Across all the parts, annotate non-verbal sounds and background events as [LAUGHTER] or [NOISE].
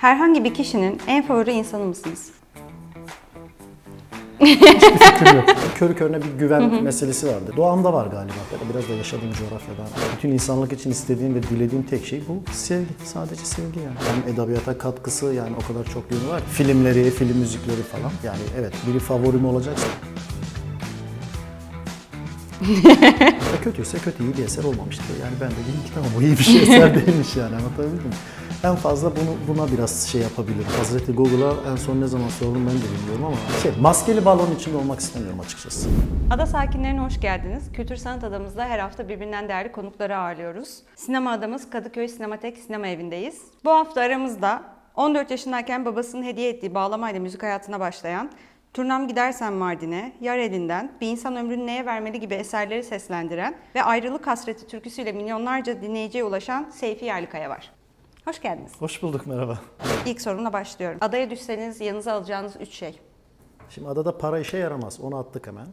Herhangi bir kişinin en favori insanı mısınız? Hiçbir fikrim yok. [LAUGHS] Körü körüne bir güven meselesi vardı. Doğamda var galiba. Ya da biraz da yaşadığım coğrafyadan. Bütün insanlık için istediğim ve dilediğim tek şey bu. Sevgi. Sadece sevgi yani. Hem edebiyata katkısı yani o kadar çok yönü var. Filmleri, film müzikleri falan. Yani evet biri favorim olacaksa. [LAUGHS] Kötüyse kötü iyi bir eser olmamıştır. Yani ben de dedim ki tamam bu iyi bir şey eser [LAUGHS] değilmiş yani anlatabildim mi? En fazla bunu buna biraz şey yapabilirim. Hazreti Google'a en son ne zaman sordum ben de bilmiyorum ama şey maskeli balon içinde olmak istemiyorum açıkçası. Ada sakinlerine hoş geldiniz. Kültür Sanat Adamızda her hafta birbirinden değerli konukları ağırlıyoruz. Sinema adamız Kadıköy Sinematek Sinema Evi'ndeyiz. Bu hafta aramızda 14 yaşındayken babasının hediye ettiği bağlamayla müzik hayatına başlayan, Turnam Gidersen Mardin'e, Yar Elinden, Bir İnsan Ömrünü Neye Vermeli gibi eserleri seslendiren ve Ayrılık Hasreti türküsüyle milyonlarca dinleyiciye ulaşan Seyfi Yerlikaya var. Hoş geldiniz. Hoş bulduk merhaba. İlk sorumla başlıyorum. Adaya düşseniz yanınıza alacağınız üç şey. Şimdi adada para işe yaramaz. Onu attık hemen.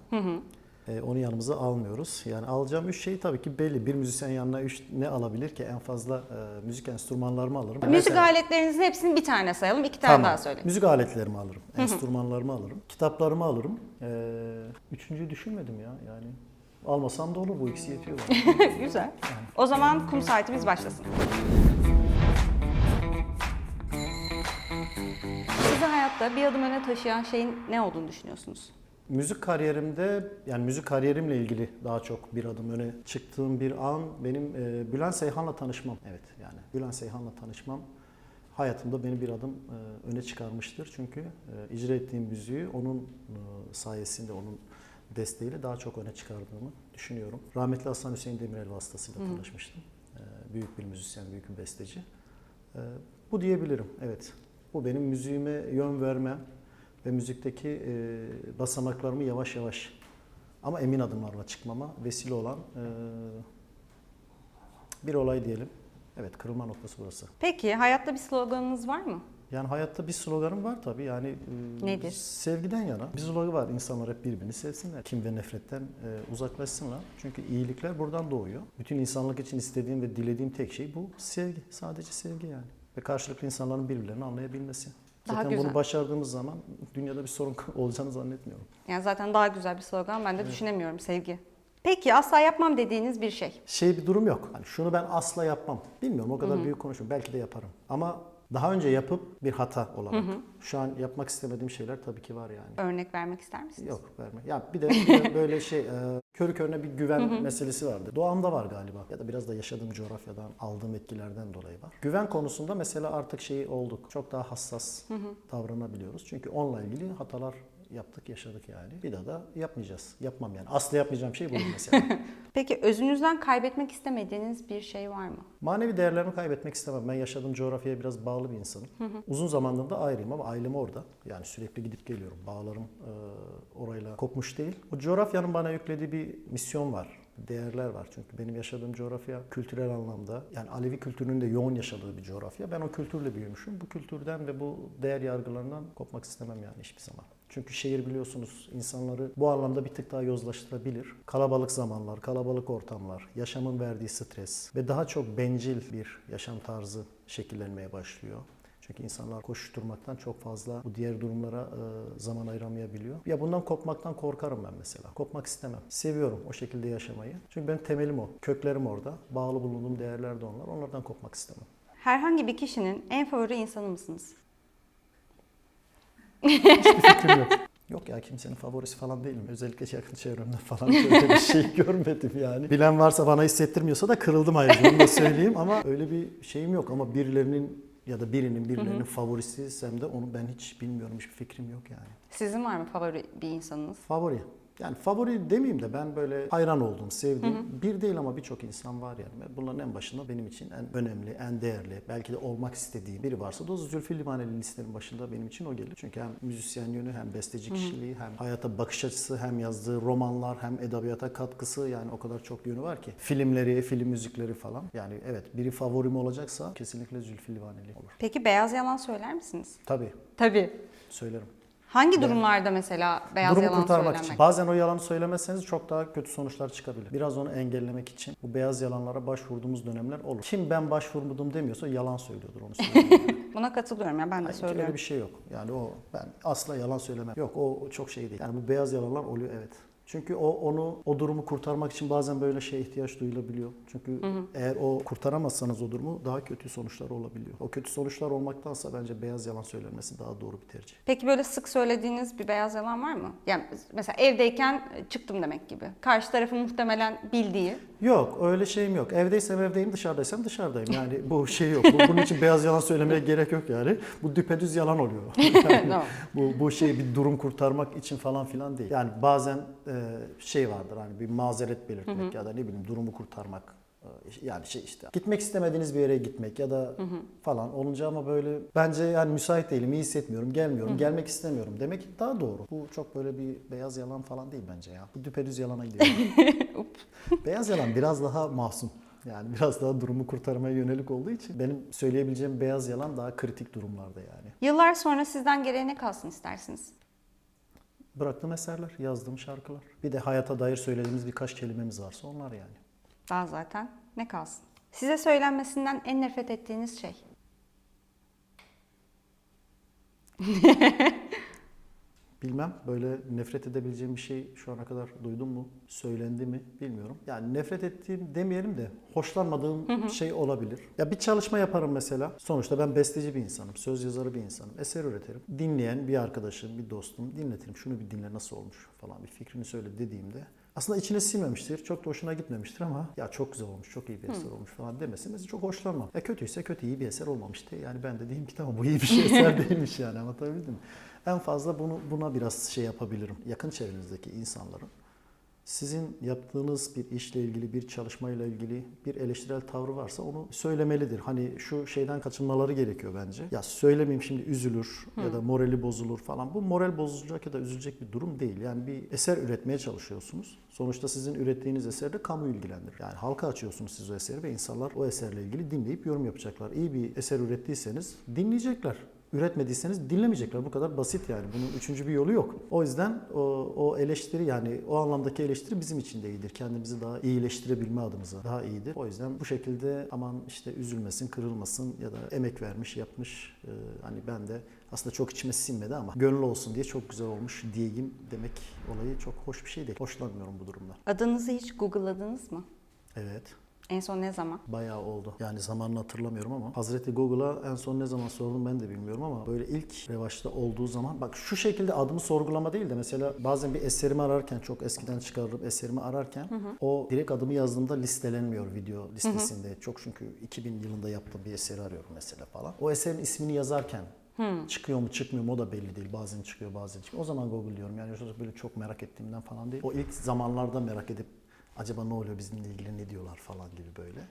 Ee, onu yanımıza almıyoruz. Yani alacağım üç şey tabii ki belli. Bir müzisyen yanına üç ne alabilir ki? En fazla e, müzik enstrümanlarımı alırım. Müzik Mesela- aletlerinizin hepsini bir tane sayalım, iki tane daha söyleyin. Müzik aletlerimi alırım. Enstrümanlarımı alırım. Kitaplarımı alırım. Ee, üçüncüyü düşünmedim ya. Yani almasam da olur. Bu ikisi yetiyor bana. [LAUGHS] Güzel. O zaman kum saatimiz başlasın. Sizi hayatta bir adım öne taşıyan şeyin ne olduğunu düşünüyorsunuz? Müzik kariyerimde yani müzik kariyerimle ilgili daha çok bir adım öne çıktığım bir an benim e, Bülent Seyhan'la tanışmam. Evet yani Bülent Seyhan'la tanışmam hayatımda beni bir adım e, öne çıkarmıştır. Çünkü e, icra ettiğim müziği onun e, sayesinde, onun desteğiyle daha çok öne çıkardığımı düşünüyorum. Rahmetli Hasan Hüseyin Demirel vasıtasıyla tanışmıştım. E, büyük bir müzisyen, büyük bir besteci. E, bu diyebilirim, evet. Bu benim müziğime yön verme ve müzikteki e, basamaklarımı yavaş yavaş ama emin adımlarla çıkmama vesile olan e, bir olay diyelim. Evet, kırılma noktası burası. Peki hayatta bir sloganınız var mı? Yani hayatta bir sloganım var tabii yani e, Nedir? sevgiden yana. Bir sloganı var insanlar hep birbirini sevsinler. Kim ve nefretten e, uzaklaşsınlar. Çünkü iyilikler buradan doğuyor. Bütün insanlık için istediğim ve dilediğim tek şey bu sevgi. Sadece sevgi yani. Ve karşılıklı insanların birbirlerini anlayabilmesi. Daha Zaten güzel. bunu başardığımız zaman dünyada bir sorun [LAUGHS] olacağını zannetmiyorum. Yani zaten daha güzel bir slogan ben de düşünemiyorum sevgi. Peki asla yapmam dediğiniz bir şey. şey bir durum yok. Hani şunu ben asla yapmam. Bilmiyorum o kadar büyük konuşuyorum. Belki de yaparım. Ama daha önce yapıp bir hata olarak. Şu an yapmak istemediğim şeyler tabii ki var yani. Örnek vermek ister misiniz? Yok verme. Ya bir de, bir de böyle şey e, körü körüne bir güven meselesi vardı. Doğamda var galiba. Ya da biraz da yaşadığım coğrafyadan aldığım etkilerden dolayı var. Güven konusunda mesela artık şey olduk. Çok daha hassas davranabiliyoruz. Çünkü onunla ilgili hatalar yaptık, yaşadık yani. Bir daha da yapmayacağız. Yapmam yani. Asla yapmayacağım şey bu mesela. [LAUGHS] Peki özünüzden kaybetmek istemediğiniz bir şey var mı? Manevi değerlerimi kaybetmek istemem. Ben yaşadığım coğrafyaya biraz bağlı bir insanım. Uzun zamandır da ayrıyım ama ailem orada. Yani sürekli gidip geliyorum. Bağlarım e, orayla kopmuş değil. O coğrafyanın bana yüklediği bir misyon var. Değerler var. Çünkü benim yaşadığım coğrafya kültürel anlamda yani Alevi kültürünün de yoğun yaşadığı bir coğrafya. Ben o kültürle büyümüşüm. Bu kültürden ve bu değer yargılarından kopmak istemem yani hiçbir zaman. Çünkü şehir biliyorsunuz insanları bu anlamda bir tık daha yozlaştırabilir. Kalabalık zamanlar, kalabalık ortamlar, yaşamın verdiği stres ve daha çok bencil bir yaşam tarzı şekillenmeye başlıyor. Çünkü insanlar koşuşturmaktan çok fazla bu diğer durumlara e, zaman ayıramayabiliyor. Ya bundan kopmaktan korkarım ben mesela. Kopmak istemem. Seviyorum o şekilde yaşamayı. Çünkü benim temelim o. Köklerim orada. Bağlı bulunduğum değerler de onlar. Onlardan kopmak istemem. Herhangi bir kişinin en favori insanı mısınız? Hiçbir fikrim yok. [LAUGHS] Yok ya kimsenin favorisi falan değilim. Özellikle yakın çevremde falan böyle bir şey [LAUGHS] görmedim yani. Bilen varsa bana hissettirmiyorsa da kırıldım ayrıca onu da söyleyeyim ama öyle bir şeyim yok ama birilerinin ya da birinin birilerinin favorisiysem de onu ben hiç bilmiyorum. Hiçbir fikrim yok yani. Sizin var mı favori bir insanınız? Favori. Yani favori demeyeyim de ben böyle hayran olduğum, sevdiğim bir değil ama birçok insan var yani. Bunların en başında benim için en önemli, en değerli, belki de olmak istediğim biri varsa da o Zülfü Livaneli listenin başında benim için o gelir. Çünkü hem müzisyen yönü, hem besteci kişiliği, hem hayata bakış açısı, hem yazdığı romanlar, hem edebiyata katkısı yani o kadar çok yönü var ki. Filmleri, film müzikleri falan. Yani evet biri favorim olacaksa kesinlikle Zülfü Livaneli olur. Peki beyaz yalan söyler misiniz? Tabii Tabii. söylerim. Hangi durumlarda mesela beyaz Durumu yalan kurtarmak söylemek? için. Bazen o yalanı söylemezseniz çok daha kötü sonuçlar çıkabilir. Biraz onu engellemek için bu beyaz yalanlara başvurduğumuz dönemler olur. Kim ben başvurmadım demiyorsa yalan söylüyordur onu söylüyorum. [LAUGHS] Buna katılıyorum ya ben de Hayır, söylüyorum. öyle bir şey yok. Yani o ben asla yalan söylemem. Yok o çok şey değil. Yani bu beyaz yalanlar oluyor evet. Çünkü o onu o durumu kurtarmak için bazen böyle şeye ihtiyaç duyulabiliyor. Çünkü eğer o kurtaramazsanız o durumu daha kötü sonuçlar olabiliyor. O kötü sonuçlar olmaktansa bence beyaz yalan söylenmesi daha doğru bir tercih. Peki böyle sık söylediğiniz bir beyaz yalan var mı? Yani mesela evdeyken çıktım demek gibi. Karşı tarafın muhtemelen bildiği. Yok öyle şeyim yok. Evdeysem evdeyim, dışarıdaysam dışarıdayım. Yani bu şey yok. Bu- Bunun için beyaz yalan söylemeye gerek yok yani. Bu düpedüz yalan oluyor. [LAUGHS] Yani bu, bu şey bir durum kurtarmak için falan filan değil. Yani bazen e, şey vardır hani bir mazeret belirtmek ya da ne bileyim durumu kurtarmak. E, Yani şey işte gitmek istemediğiniz bir yere gitmek ya da falan olunca ama böyle bence yani müsait değilim, iyi hissetmiyorum, gelmiyorum, gelmek istemiyorum demek daha doğru. Bu çok böyle bir beyaz yalan falan değil bence ya. Bu düpedüz yalana gidiyor. [LAUGHS] [LAUGHS] Beyaz yalan biraz daha masum. Yani biraz daha durumu kurtarmaya yönelik olduğu için benim söyleyebileceğim beyaz yalan daha kritik durumlarda yani. Yıllar sonra sizden geriye ne kalsın istersiniz? Bıraktığım eserler, yazdığım şarkılar. Bir de hayata dair söylediğimiz birkaç kelimemiz varsa onlar yani. Daha zaten ne kalsın? Size söylenmesinden en nefret ettiğiniz şey? Bilmem böyle nefret edebileceğim bir şey şu ana kadar duydum mu? Söylendi mi? Bilmiyorum. Yani nefret ettiğim demeyelim de hoşlanmadığım şey olabilir. Ya bir çalışma yaparım mesela. Sonuçta ben besteci bir insanım, söz yazarı bir insanım. Eser üretirim. Dinleyen bir arkadaşım, bir dostum dinletirim. Şunu bir dinle nasıl olmuş falan bir fikrini söyle dediğimde aslında içine sinmemiştir, çok da hoşuna gitmemiştir ama ya çok güzel olmuş, çok iyi bir eser olmuş falan demesi mesela çok hoşlanmam. Ya kötüyse kötü iyi bir eser olmamıştı. Yani ben de diyeyim ki tamam bu iyi bir şey [LAUGHS] eser değilmiş yani anlatabildim mi? En fazla bunu buna biraz şey yapabilirim. Yakın çevrenizdeki insanların sizin yaptığınız bir işle ilgili, bir çalışmayla ilgili bir eleştirel tavrı varsa onu söylemelidir. Hani şu şeyden kaçınmaları gerekiyor bence. Ya söylemeyeyim şimdi üzülür ya da morali bozulur falan. Bu moral bozulacak ya da üzülecek bir durum değil. Yani bir eser üretmeye çalışıyorsunuz. Sonuçta sizin ürettiğiniz eser de kamu ilgilendirir. Yani halka açıyorsunuz siz o eseri ve insanlar o eserle ilgili dinleyip yorum yapacaklar. İyi bir eser ürettiyseniz dinleyecekler üretmediyseniz dinlemeyecekler. Bu kadar basit yani. Bunun üçüncü bir yolu yok. O yüzden o, o eleştiri yani o anlamdaki eleştiri bizim için de iyidir. Kendimizi daha iyileştirebilme adımıza daha iyidir. O yüzden bu şekilde aman işte üzülmesin, kırılmasın ya da emek vermiş, yapmış. Ee, hani ben de aslında çok içime sinmedi ama gönül olsun diye çok güzel olmuş diyeyim demek olayı çok hoş bir şey değil. Hoşlanmıyorum bu durumda. Adınızı hiç Google'ladınız mı? Evet. En son ne zaman? Bayağı oldu. Yani zamanını hatırlamıyorum ama Hazreti Google'a en son ne zaman sordum ben de bilmiyorum ama böyle ilk revaçta olduğu zaman bak şu şekilde adımı sorgulama değil de mesela bazen bir eserimi ararken çok eskiden çıkarırım eserimi ararken o direkt adımı yazdığımda listelenmiyor video listesinde. Çok çünkü 2000 yılında yaptığım bir eseri arıyorum mesela falan. O eserin ismini yazarken Çıkıyor mu çıkmıyor mu o da belli değil. Bazen çıkıyor bazen çıkıyor. O zaman Google diyorum yani böyle çok merak ettiğimden falan değil. O ilk zamanlarda merak edip acaba ne oluyor bizimle ilgili ne diyorlar falan gibi böyle.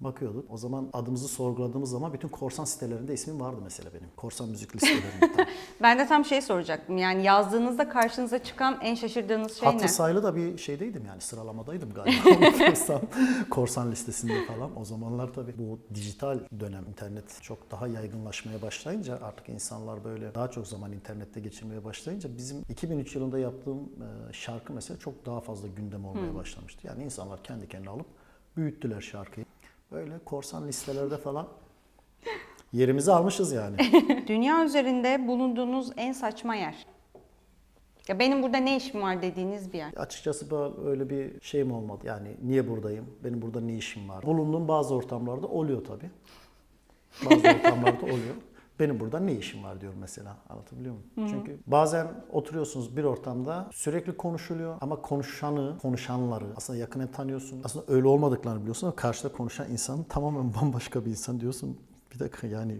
Bakıyorduk. O zaman adımızı sorguladığımız zaman bütün korsan sitelerinde ismim vardı mesela benim. Korsan müzik listelerinde. [LAUGHS] Ben de tam şey soracaktım. Yani yazdığınızda karşınıza çıkan en şaşırdığınız şey Hatı ne? sayılı da bir şeydeydim yani sıralamadaydım galiba. [LAUGHS] korsan, korsan listesinde falan. O zamanlar tabii bu dijital dönem internet çok daha yaygınlaşmaya başlayınca artık insanlar böyle daha çok zaman internette geçirmeye başlayınca bizim 2003 yılında yaptığım e, şarkı mesela çok daha fazla gündem olmaya başlamıştı. Yani insanlar kendi kendine alıp büyüttüler şarkıyı. Böyle korsan listelerde falan yerimizi almışız yani. [LAUGHS] Dünya üzerinde bulunduğunuz en saçma yer. Ya benim burada ne işim var dediğiniz bir yer. Açıkçası böyle öyle bir şeyim olmadı. Yani niye buradayım? Benim burada ne işim var? Bulunduğum bazı ortamlarda oluyor tabii. Bazı ortamlarda oluyor. Benim burada ne işim var diyorum mesela. Anlatabiliyor muyum? Çünkü bazen oturuyorsunuz bir ortamda sürekli konuşuluyor ama konuşanı, konuşanları aslında yakından tanıyorsun. Aslında öyle olmadıklarını biliyorsun ama karşıda konuşan insanın tamamen [LAUGHS] bambaşka bir insan diyorsun. Bir dakika yani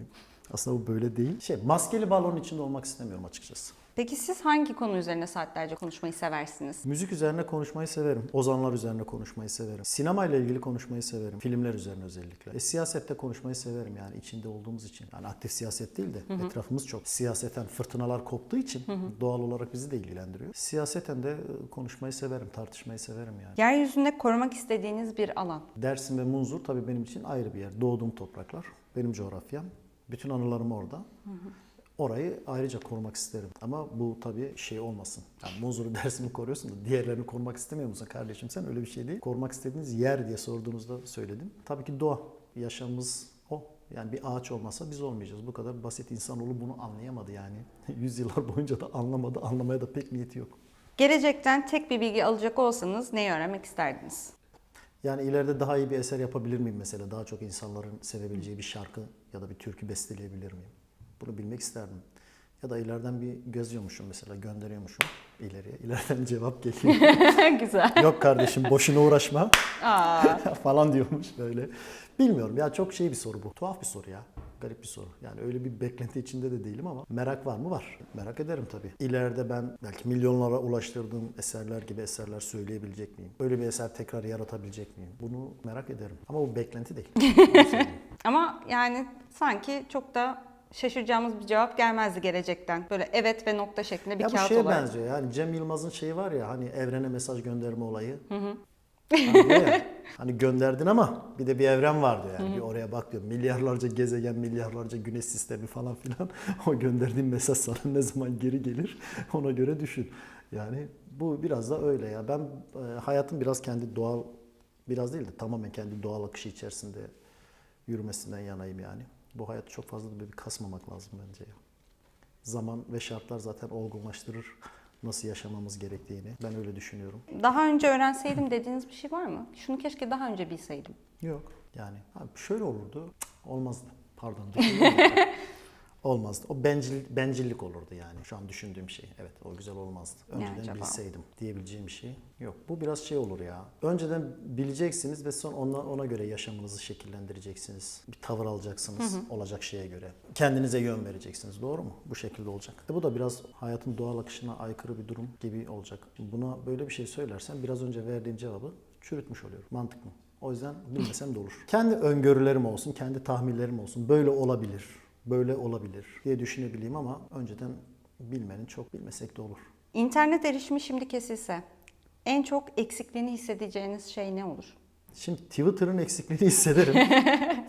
aslında bu böyle değil. Şey maskeli balonun içinde olmak istemiyorum açıkçası. Peki siz hangi konu üzerine saatlerce konuşmayı seversiniz? Müzik üzerine konuşmayı severim. Ozanlar üzerine konuşmayı severim. Sinema ile ilgili konuşmayı severim. Filmler üzerine özellikle. E, siyasette konuşmayı severim yani içinde olduğumuz için. Yani aktif siyaset değil de etrafımız çok siyaseten fırtınalar koptuğu için doğal olarak bizi de ilgilendiriyor. Siyaseten de e, konuşmayı severim, tartışmayı severim yani. Yeryüzünde korumak istediğiniz bir alan. Dersim ve Munzur tabii benim için ayrı bir yer. Doğduğum topraklar, benim coğrafyam. Bütün anılarım orada. Orayı ayrıca korumak isterim. Ama bu tabii şey olmasın. Yani Munzur'u [LAUGHS] dersimi koruyorsun da diğerlerini korumak istemiyor musun kardeşim sen? Öyle bir şey değil. Korumak istediğiniz yer diye sorduğunuzda söyledim. Tabii ki doğa. Yaşamımız o. Yani bir ağaç olmasa biz olmayacağız. Bu kadar basit insanoğlu bunu anlayamadı yani. [LAUGHS] Yüzyıllar boyunca da anlamadı. Anlamaya da pek niyeti yok. Gelecekten tek bir bilgi alacak olsanız neyi öğrenmek isterdiniz? Yani ileride daha iyi bir eser yapabilir miyim mesela? Daha çok insanların sevebileceği bir şarkı ya da bir türkü besteleyebilir miyim? Bunu bilmek isterdim. Ya da ileriden bir gözüyormuşum mesela, gönderiyormuşum ileriye. İleriden cevap geliyor. [LAUGHS] Güzel. Yok kardeşim boşuna uğraşma Aa, [LAUGHS] falan diyormuş böyle. Bilmiyorum ya çok şey bir soru bu. Tuhaf bir soru ya. Garip bir soru. Yani öyle bir beklenti içinde de değilim ama merak var mı? Var. Merak ederim tabii. İleride ben belki milyonlara ulaştırdığım eserler gibi eserler söyleyebilecek miyim? Öyle bir eser tekrar yaratabilecek miyim? Bunu merak ederim. Ama bu beklenti değil. [LAUGHS] Ama yani sanki çok da şaşıracağımız bir cevap gelmezdi gelecekten. Böyle evet ve nokta şeklinde bir ya bu kağıt şeye olarak. benziyor. Yani Cem Yılmaz'ın şeyi var ya hani evrene mesaj gönderme olayı. Hani, diyor ya, [LAUGHS] hani gönderdin ama bir de bir evren var diyor yani. Bir oraya bak diyor. Milyarlarca gezegen, milyarlarca güneş sistemi falan filan. [LAUGHS] O gönderdiğin mesaj sana ne zaman geri gelir [LAUGHS] ona göre düşün. Yani bu biraz da öyle ya. Ben e, hayatım biraz kendi doğal biraz değil de tamamen kendi doğal akışı içerisinde yürümesinden yanayım yani. Bu hayatı çok fazla da böyle bir kasmamak lazım bence ya zaman ve şartlar zaten olgunlaştırır nasıl yaşamamız gerektiğini. Ben öyle düşünüyorum. Daha önce öğrenseydim dediğiniz bir şey var mı? Şunu keşke daha önce bilseydim. Yok. Yani abi şöyle olurdu. Cık, Olmazdı. Pardon. düşünüyorum. [LAUGHS] Olmazdı. O bencil, bencillik olurdu yani. Şu an düşündüğüm şey. Evet o güzel olmazdı. Önceden bilseydim diyebileceğim bir şey yok. Bu biraz şey olur ya. Önceden bileceksiniz ve sonra ona, ona göre yaşamınızı şekillendireceksiniz. Bir tavır alacaksınız olacak şeye göre. Kendinize yön vereceksiniz. Doğru mu? Bu şekilde olacak. Bu da biraz hayatın doğal akışına aykırı bir durum gibi olacak. Buna böyle bir şey söylersen biraz önce verdiğim cevabı çürütmüş oluyorum. Mantık mı? O yüzden bilmesem de olur. Kendi öngörülerim olsun, kendi tahminlerim olsun. Böyle olabilir, böyle olabilir diye düşünebileyim ama önceden bilmenin çok bilmesek de olur. İnternet erişimi şimdi kesilse en çok eksikliğini hissedeceğiniz şey ne olur? Şimdi Twitter'ın eksikliğini hissederim. [LAUGHS]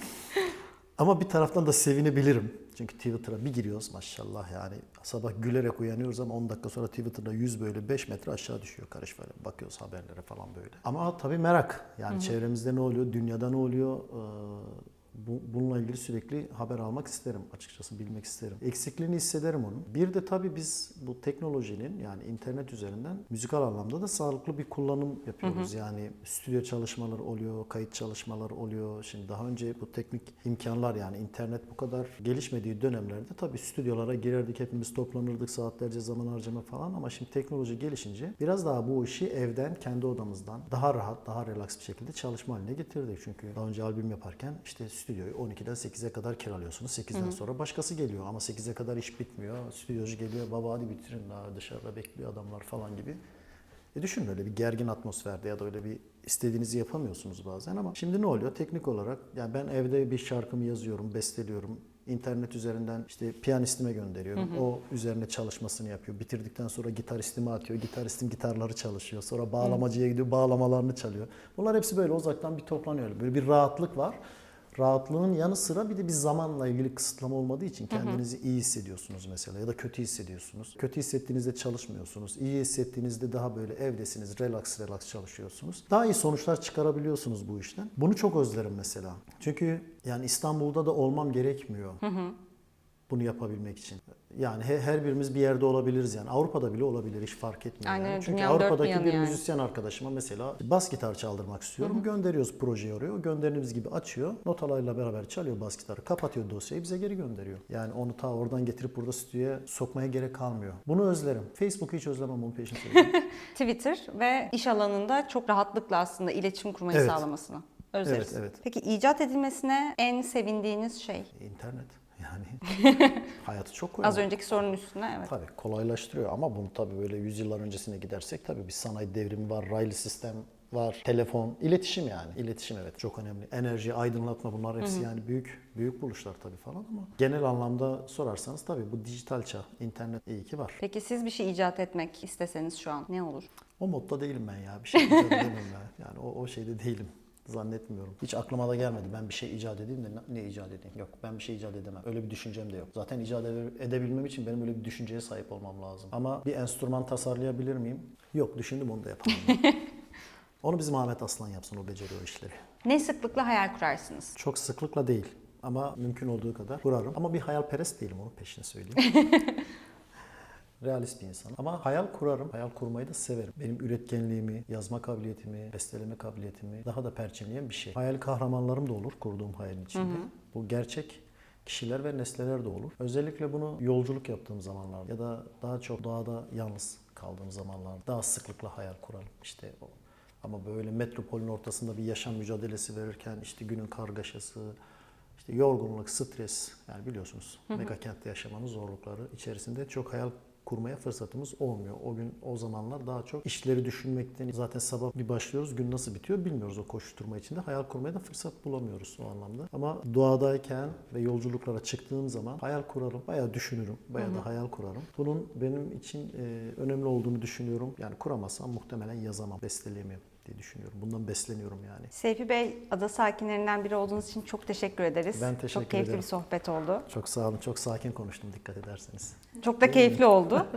Ama bir taraftan da sevinebilirim. Çünkü Twitter'a bir giriyoruz maşallah yani. Sabah gülerek uyanıyoruz ama 10 dakika sonra Twitter'da 100 böyle 5 metre aşağı düşüyor karış böyle. Bakıyoruz haberlere falan böyle. Ama tabii merak. Yani çevremizde ne oluyor, dünyada ne oluyor? Bu, bununla ilgili sürekli haber almak isterim açıkçası, bilmek isterim. Eksikliğini hissederim onun. Bir de tabii biz bu teknolojinin yani internet üzerinden müzikal anlamda da sağlıklı bir kullanım yapıyoruz. Yani stüdyo çalışmaları oluyor, kayıt çalışmaları oluyor. Şimdi daha önce bu teknik imkanlar yani internet bu kadar gelişmediği dönemlerde tabii stüdyolara girerdik, hepimiz toplanırdık, saatlerce zaman harcama falan ama şimdi teknoloji gelişince biraz daha bu işi evden, kendi odamızdan daha rahat, daha relax bir şekilde çalışma haline getirdik. Çünkü daha önce albüm yaparken işte stüdyoyu 12'den 8'e kadar kiralıyorsunuz. 8'den sonra başkası geliyor ama 8'e kadar iş bitmiyor. Stüdyocu geliyor, baba hadi bitirin daha dışarıda bekliyor adamlar falan gibi. E düşünün öyle bir gergin atmosferde ya da öyle bir istediğinizi yapamıyorsunuz bazen ama şimdi ne oluyor? Teknik olarak yani ben evde bir şarkımı yazıyorum, besteliyorum. İnternet üzerinden işte piyanistime gönderiyorum. O üzerine çalışmasını yapıyor. Bitirdikten sonra gitaristime atıyor. Gitaristin gitarları çalışıyor. Sonra bağlamacıya gidiyor, bağlamalarını çalıyor. Bunlar hepsi böyle uzaktan bir toplanıyor. Böyle bir rahatlık var. Rahatlığın yanı sıra bir de bir zamanla ilgili kısıtlama olmadığı için kendinizi iyi hissediyorsunuz mesela ya da kötü hissediyorsunuz. Kötü hissettiğinizde çalışmıyorsunuz. İyi hissettiğinizde daha böyle evdesiniz, relax relax çalışıyorsunuz. Daha iyi sonuçlar çıkarabiliyorsunuz bu işten. Bunu çok özlerim mesela. Çünkü yani İstanbul'da da olmam gerekmiyor. Bunu yapabilmek için. Yani he- her birimiz bir yerde olabiliriz yani. Avrupa'da bile olabilir hiç fark etmiyor. Aynen yani. Çünkü Avrupa'daki bir yani. müzisyen arkadaşıma mesela bas gitar çaldırmak istiyorum. Gönderiyoruz projeyi oraya. Gönderdiğimiz gibi açıyor. Notalarıyla beraber çalıyor bas gitarı. Kapatıyor dosyayı bize geri gönderiyor. Yani onu ta oradan getirip burada stüdyoya sokmaya gerek kalmıyor. Bunu özlerim. Facebook'u hiç özlemem onu peşin söyleyeyim. [LAUGHS] Twitter ve iş alanında çok rahatlıkla aslında iletişim kurmayı Evet. sağlamasını özleriz. Evet, evet. Peki icat edilmesine en sevindiğiniz şey? İnternet yani [LAUGHS] hayatı çok kolay. Az önceki sorunun üstüne evet. Tabii kolaylaştırıyor ama bunu tabii böyle yüzyıllar öncesine gidersek tabii bir sanayi devrimi var, raylı sistem var, telefon, iletişim yani. İletişim evet çok önemli. Enerji, aydınlatma bunlar hepsi yani büyük büyük buluşlar tabii falan ama genel anlamda sorarsanız tabii bu dijital çağ, internet iyi ki var. Peki siz bir şey icat etmek isteseniz şu an ne olur? O modda değilim ben ya. Bir şey icat edemem ben. Yani o, o şeyde değilim. Zannetmiyorum. Hiç aklıma da gelmedi. Ben bir şey icat edeyim de ne, icat edeyim? Yok ben bir şey icat edemem. Öyle bir düşüncem de yok. Zaten icat ede- edebilmem için benim öyle bir düşünceye sahip olmam lazım. Ama bir enstrüman tasarlayabilir miyim? Yok düşündüm onu da yapamam. [LAUGHS] onu bizim Ahmet Aslan yapsın. O beceriyor işleri. Ne sıklıkla hayal kurarsınız? Çok sıklıkla değil. Ama mümkün olduğu kadar kurarım. Ama bir hayalperest değilim onu peşine söyleyeyim. [LAUGHS] Realist bir insanım. Ama hayal kurarım. Hayal kurmayı da severim. Benim üretkenliğimi, yazma kabiliyetimi, besteleme kabiliyetimi daha da perçinleyen bir şey. Hayal kahramanlarım da olur kurduğum hayalin içinde. Bu gerçek kişiler ve nesneler de olur. Özellikle bunu yolculuk yaptığım zamanlarda ya da daha çok doğada yalnız kaldığım zamanlarda daha sıklıkla hayal kurarım. İşte o. Ama böyle metropolün ortasında bir yaşam mücadelesi verirken işte günün kargaşası, işte yorgunluk, stres yani biliyorsunuz mega kentte yaşamanın zorlukları içerisinde çok hayal kurmaya fırsatımız olmuyor. O gün o zamanlar daha çok işleri düşünmekten zaten sabah bir başlıyoruz gün nasıl bitiyor bilmiyoruz o koşturma içinde. Hayal kurmaya da fırsat bulamıyoruz o anlamda. Ama doğadayken ve yolculuklara çıktığım zaman hayal kurarım, bayağı düşünürüm, bayağı da hayal kurarım. Bunun benim için e, önemli olduğunu düşünüyorum. Yani kuramazsam muhtemelen yazamam, besteleyemem diye düşünüyorum. Bundan besleniyorum yani. Seyfi Bey, ada sakinlerinden biri olduğunuz için çok teşekkür ederiz. Ben teşekkür Çok keyifli ederim. bir sohbet oldu. Çok sağ olun. Çok sakin konuştum dikkat ederseniz. Çok da keyifli oldu. [LAUGHS]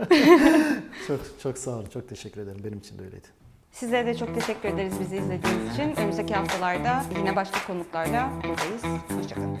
[LAUGHS] Çok çok sağ olun. Çok teşekkür ederim. Benim için de öyleydi. Sizlere de çok teşekkür ederiz bizi izlediğiniz için. Önümüzdeki haftalarda yine başka konuklarla buradayız. Hoşçakalın.